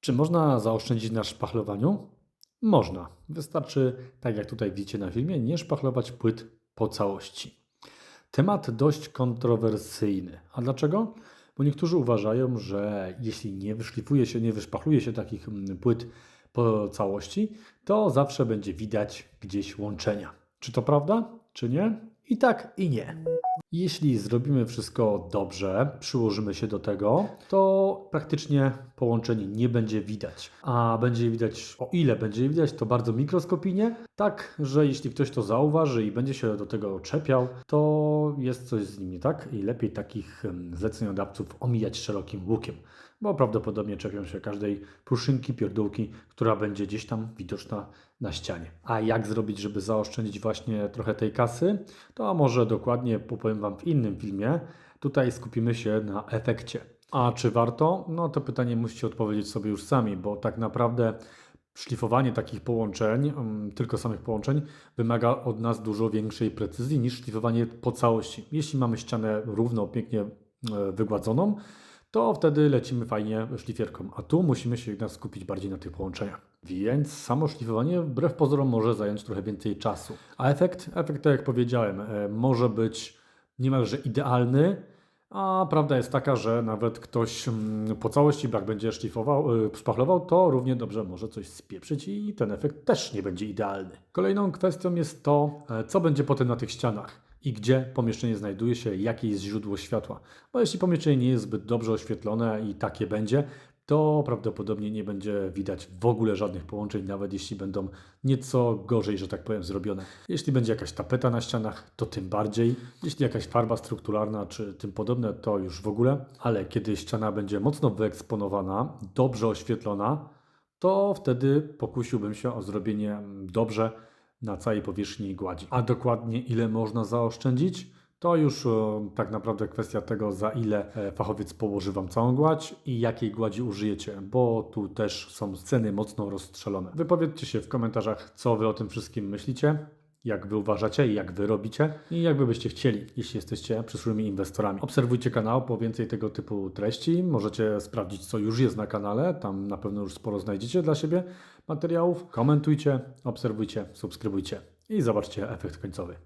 Czy można zaoszczędzić na szpachlowaniu? Można. Wystarczy, tak jak tutaj widzicie na filmie, nie szpachlować płyt po całości. Temat dość kontrowersyjny. A dlaczego? Bo niektórzy uważają, że jeśli nie wyszlifuje się, nie wyszpachluje się takich mm, płyt po całości, to zawsze będzie widać gdzieś łączenia. Czy to prawda, czy nie? I tak, i nie. Jeśli zrobimy wszystko dobrze, przyłożymy się do tego, to praktycznie połączeń nie będzie widać. A będzie widać, o ile będzie widać, to bardzo mikroskopijnie, tak, że jeśli ktoś to zauważy i będzie się do tego czepiał, to jest coś z nim nie tak i lepiej takich zleceniodawców omijać szerokim łukiem, bo prawdopodobnie czepią się każdej pruszynki, pierdółki, która będzie gdzieś tam widoczna na ścianie. A jak zrobić, żeby zaoszczędzić właśnie trochę tej kasy? To może dokładnie Wam w innym filmie. Tutaj skupimy się na efekcie. A czy warto? No to pytanie musicie odpowiedzieć sobie już sami, bo tak naprawdę szlifowanie takich połączeń, mm, tylko samych połączeń, wymaga od nas dużo większej precyzji niż szlifowanie po całości. Jeśli mamy ścianę równo, pięknie e, wygładzoną, to wtedy lecimy fajnie szlifierką, a tu musimy się jednak skupić bardziej na tych połączeniach. Więc samo szlifowanie wbrew pozorom może zająć trochę więcej czasu. A efekt? Efekt, tak jak powiedziałem, e, może być niemalże idealny, a prawda jest taka, że nawet ktoś mm, po całości brak będzie szlifował, y, szpachlował, to równie dobrze może coś spieprzyć i ten efekt też nie będzie idealny. Kolejną kwestią jest to, e, co będzie potem na tych ścianach i gdzie pomieszczenie znajduje się, jakie jest źródło światła. Bo jeśli pomieszczenie nie jest zbyt dobrze oświetlone i takie będzie, to prawdopodobnie nie będzie widać w ogóle żadnych połączeń, nawet jeśli będą nieco gorzej, że tak powiem, zrobione. Jeśli będzie jakaś tapeta na ścianach, to tym bardziej. Jeśli jakaś farba strukturalna czy tym podobne, to już w ogóle. Ale kiedy ściana będzie mocno wyeksponowana, dobrze oświetlona, to wtedy pokusiłbym się o zrobienie mm, dobrze na całej powierzchni gładzi. A dokładnie ile można zaoszczędzić? To już e, tak naprawdę kwestia tego, za ile e, fachowiec położy Wam całą gładź i jakiej gładzi użyjecie, bo tu też są ceny mocno rozstrzelone. Wypowiedzcie się w komentarzach, co Wy o tym wszystkim myślicie, jak Wy uważacie i jak Wy robicie i jak Wy byście chcieli, jeśli jesteście przyszłymi inwestorami. Obserwujcie kanał po więcej tego typu treści. Możecie sprawdzić, co już jest na kanale, tam na pewno już sporo znajdziecie dla siebie materiałów. Komentujcie, obserwujcie, subskrybujcie i zobaczcie efekt końcowy.